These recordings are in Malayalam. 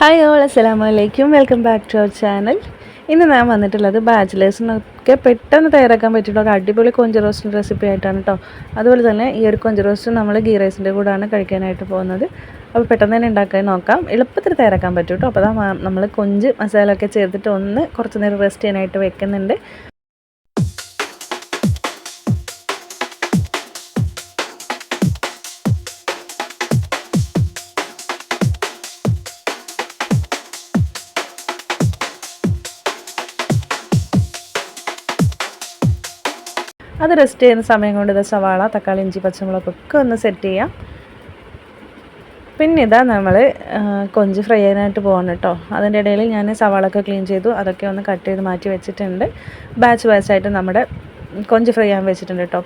ഹായ് ഓൾ അസ്സലാമു അലൈക്കും welcome back to our channel ഇന്ന് ഞാൻ വന്നിട്ടുള്ളത് ബാച്ചിലേഴ്സിനൊക്കെ പെട്ടെന്ന് തയ്യാറാക്കാൻ പറ്റിയിട്ടുള്ള ഒരു അടിപൊളി കൊഞ്ച് റോസ്റ്റിന്റെ റെസിപ്പി ആയിട്ടാണ് കേട്ടോ അതുപോലെ തന്നെ ഈ ഒരു കൊഞ്ച് റോസ്റ്റ് നമ്മൾ ഗീ റൈസിന്റെ കൂടെയാണ് കഴിക്കാനായിട്ട് പോകുന്നത്. അപ്പോൾ പെട്ടെന്ന് തന്നെ ഉണ്ടാക്കാൻ നോക്കാം. എളുപ്പത്തിൽ തയ്യാറാക്കാൻ പറ്റും കേട്ടോ അപ്പോൾ നമ്മൾ കൊഞ്ച് മസാല ഒക്കെ ചേർത്തിട്ട് ഒന്ന് കുറച്ച് നേരം റെസ്റ്റ് ചെയ്യാനായിട്ട് വെക്കുന്നുണ്ട്. അത് റെസ്റ്റ് ചെയ്യുന്ന സമയം കൊണ്ട് ഇത് സവാള തക്കാളി ഇഞ്ചി പച്ചമുളകൊക്കെ ഒന്ന് സെറ്റ് ചെയ്യാം. പിന്നെ ഇതാ നമ്മൾ കൊഞ്ച് ഫ്രൈ ചെയ്യാനായിട്ട് പോകണം കേട്ടോ അതിന്റെ ഇടയിൽ ഞാൻ സവാളൊക്കെ ക്ലീൻ ചെയ്തു. അതൊക്കെ ഒന്ന് കട്ട് ചെയ്ത് മാറ്റി വെച്ചിട്ടുണ്ട്. ബാച്ച് ബാച്ചായിട്ട് നമ്മുടെ കൊഞ്ച് ഫ്രൈ ചെയ്യാൻ വെച്ചിട്ടുണ്ട് കേട്ടോ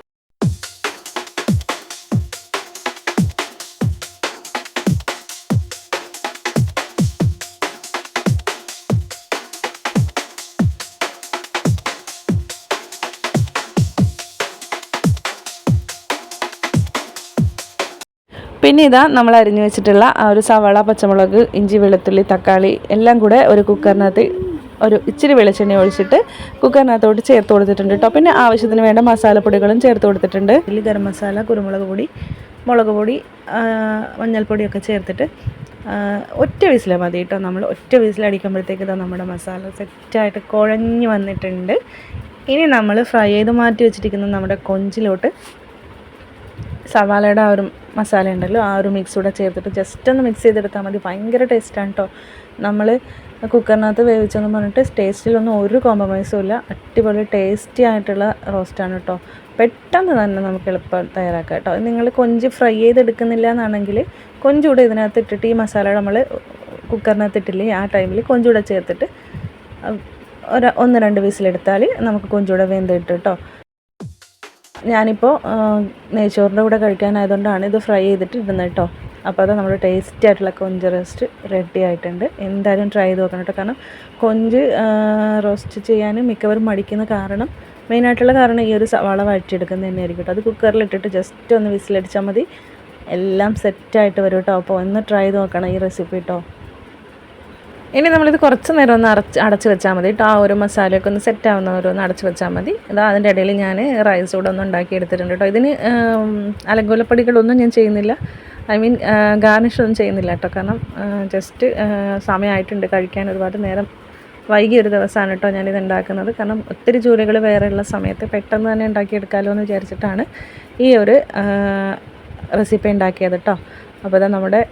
പിന്നെ ഇതാ നമ്മൾ അരിഞ്ഞു വെച്ചിട്ടുള്ള ആ ഒരു സവാള പച്ചമുളക് ഇഞ്ചി വെളുത്തുള്ളി തക്കാളി എല്ലാം കൂടെ ഒരു കുക്കറിനകത്ത് ഒരു ഇച്ചിരി വെളിച്ചെണ്ണ ഒഴിച്ചിട്ട് കുക്കറിനകത്തോട്ട് ചേർത്ത് കൊടുത്തിട്ടുണ്ട് കേട്ടോ പിന്നെ ആവശ്യത്തിന് വേണ്ട മസാലപ്പൊടികളും ചേർത്ത് കൊടുത്തിട്ടുണ്ട്. ഇതിൽ ഗരം മസാല കുരുമുളക് പൊടി മുളക് പൊടി മഞ്ഞൾപ്പൊടിയൊക്കെ ചേർത്തിട്ട് ഒറ്റ വീസിലെ മതി കേട്ടോ നമ്മൾ ഒറ്റ വിസിലടിക്കുമ്പോഴത്തേക്ക് ഇതാ നമ്മുടെ മസാല സെറ്റായിട്ട് കുഴഞ്ഞു വന്നിട്ടുണ്ട്. ഇനി നമ്മൾ ഫ്രൈ ചെയ്ത് മാറ്റി വെച്ചിരിക്കുന്ന നമ്മുടെ കൊഞ്ചിലോട്ട് സവാളയുടെ ആ ഒരു മസാല ഉണ്ടല്ലോ ആ ഒരു മിക്സ് കൂടെ ചേർത്തിട്ട് ജസ്റ്റ് ഒന്ന് മിക്സ് ചെയ്തെടുത്താൽ മതി. ഭയങ്കര ടേസ്റ്റാണ് കേട്ടോ നമ്മൾ കുക്കറിനകത്ത് വേവിച്ചെന്ന് പറഞ്ഞിട്ട് ടേസ്റ്റിലൊന്നും ഒരു കോംപ്രമൈസും ഇല്ല. അടിപൊളി ടേസ്റ്റി ആയിട്ടുള്ള റോസ്റ്റാണ് കേട്ടോ പെട്ടെന്ന് തന്നെ നമുക്ക് എളുപ്പം തയ്യാറാക്കാം കേട്ടോ നിങ്ങൾ കൊഞ്ച് ഫ്രൈ ചെയ്തെടുക്കുന്നില്ല എന്നാണെങ്കിൽ കൊഞ്ചൂടെ ഇതിനകത്ത് ഇട്ടിട്ട് ഈ മസാല നമ്മൾ കുക്കറിനകത്ത് ഇട്ടില്ലേ ആ ടൈമിൽ കൊഞ്ചൂടെ ചേർത്തിട്ട് ഒരു ഒന്ന് രണ്ട് വിസിലെടുത്താൽ നമുക്ക് കൊഞ്ചൂടെ വെന്തിട്ട് കേട്ടോ ഞാനിപ്പോൾ നെയ്ച്ചോറിന്റെ കൂടെ കഴിക്കാനായതുകൊണ്ടാണ് ഇത് ഫ്രൈ ചെയ്തിട്ട് ഇടുന്നത് കേട്ടോ. അപ്പോൾ അത് നമ്മുടെ ടേസ്റ്റി ആയിട്ടുള്ള കൊഞ്ച് റോസ്റ്റ് റെഡി ആയിട്ടുണ്ട്. എന്തായാലും ട്രൈ ചെയ്ത് നോക്കണം കേട്ടോ. കാരണം കൊഞ്ച് റോസ്റ്റ് ചെയ്യാനും മിക്കവരും മടിക്കുന്ന കാരണം മെയിനായിട്ടുള്ള കാരണം ഈ ഒരു സവാള വഴറ്റിയെടുക്കുന്നത് തന്നെയായിരിക്കും കേട്ടോ. അത് കുക്കറിലിട്ടിട്ട് ജസ്റ്റ് ഒന്ന് വിസിലടിച്ചാൽ മതി. എല്ലാം സെറ്റായിട്ട് വരും കേട്ടോ. അപ്പോൾ ഒന്ന് ട്രൈ ചെയ്ത് നോക്കണം ഈ റെസിപ്പി കേട്ടോ. ഇനി നമ്മളിത് കുറച്ച് നേരം ഒന്ന് അടച്ച് അടച്ച് വെച്ചാൽ മതി. കേട്ടോ ആ ഒരു മസാലയൊക്കെ ഒന്ന് സെറ്റ് ആവുന്ന ഒന്ന് അടച്ച് വെച്ചാൽ മതി. ഇതാ അതിന്റെ ഇടയിൽ ഞാൻ റൈസ് കൂടെ ഒന്ന് ഉണ്ടാക്കി എടുത്തിട്ടുണ്ട് കേട്ടോ ഇതിന് അലങ്കോലപ്പടികളൊന്നും ഞാൻ ചെയ്യുന്നില്ല. ഐ മീൻ ഗാർണിഷ് ഒന്നും ചെയ്യുന്നില്ല കേട്ടോ കാരണം ജസ്റ്റ് സമയമായിട്ടുണ്ട് കഴിക്കാൻ ഒരുപാട് നേരം. വൈകി ഒരു ദിവസമാണ് കേട്ടോ ഞാനിത് ഉണ്ടാക്കുന്നത്. കാരണം ഒത്തിരി ജോലികൾ വേറെയുള്ള സമയത്ത് പെട്ടെന്ന് തന്നെ ഉണ്ടാക്കിയെടുക്കാമല്ലോ എന്ന് വിചാരിച്ചിട്ടാണ് ഈ ഒരു റെസിപ്പി ഉണ്ടാക്കിയത് കേട്ടോ അപ്പോൾ ഇതാ നമ്മുടെ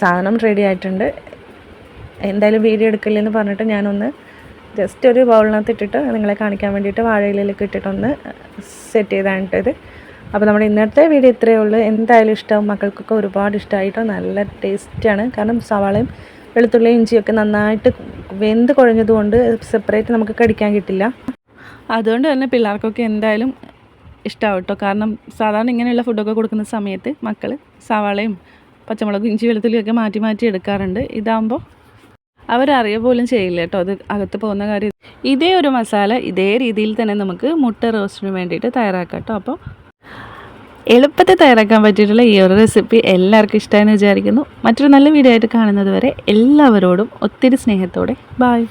സാധനം റെഡി ആയിട്ടുണ്ട്. എന്തായാലും വീഡിയോ എടുക്കില്ലെന്ന് പറഞ്ഞിട്ട് ഞാനൊന്ന് ജസ്റ്റ് ഒരു ബൗളിനകത്ത് ഇട്ടിട്ട് നിങ്ങളെ കാണിക്കാൻ വേണ്ടിയിട്ട് വാഴയിലേക്ക് ഇട്ടിട്ടൊന്ന് സെറ്റ് ചെയ്താണ് ഇത്. അപ്പോൾ നമ്മുടെ ഇന്നത്തെ വീഡിയോ ഇത്രയേ ഉള്ളൂ. എന്തായാലും ഇഷ്ടം മക്കൾക്കൊക്കെ ഒരുപാട് ഇഷ്ടമായിട്ടോ നല്ല ടേസ്റ്റാണ് കാരണം സവാളയും വെളുത്തുള്ളിയും ഇഞ്ചിയൊക്കെ നന്നായിട്ട് വെന്ത് കുഴഞ്ഞതുകൊണ്ട് സെപ്പറേറ്റ് നമുക്ക് കടിക്കാൻ കിട്ടില്ല. അതുകൊണ്ട് തന്നെ പിള്ളേർക്കൊക്കെ എന്തായാലും ഇഷ്ടമാവും കേട്ടോ കാരണം സാധാരണ ഇങ്ങനെയുള്ള ഫുഡൊക്കെ കൊടുക്കുന്ന സമയത്ത് മക്കൾ സവാളയും പച്ചമുളകും ഇഞ്ചി വെളുത്തുള്ളിയൊക്കെ മാറ്റി മാറ്റി എടുക്കാറുണ്ട്. ഇതാകുമ്പോൾ അവരറിയ പോലും ചെയ്യില്ല കേട്ടോ. അത് അകത്ത് പോകുന്ന കാര്യം. ഇതേ ഒരു മസാല ഇതേ രീതിയിൽ തന്നെ നമുക്ക് മുട്ട റോസ്റ്റിന് വേണ്ടിയിട്ട് തയ്യാറാക്കാം കേട്ടോ. അപ്പോൾ എളുപ്പത്തിൽ തയ്യാറാക്കാൻ പറ്റിയിട്ടുള്ള ഈ ഒരു റെസിപ്പി എല്ലാവർക്കും ഇഷ്ടമായെന്ന് വിചാരിക്കുന്നു. മറ്റൊരു നല്ല വീഡിയോ ആയിട്ട് കാണുന്നത് വരെ എല്ലാവരോടും ഒത്തിരി സ്നേഹത്തോടെ. ബായ്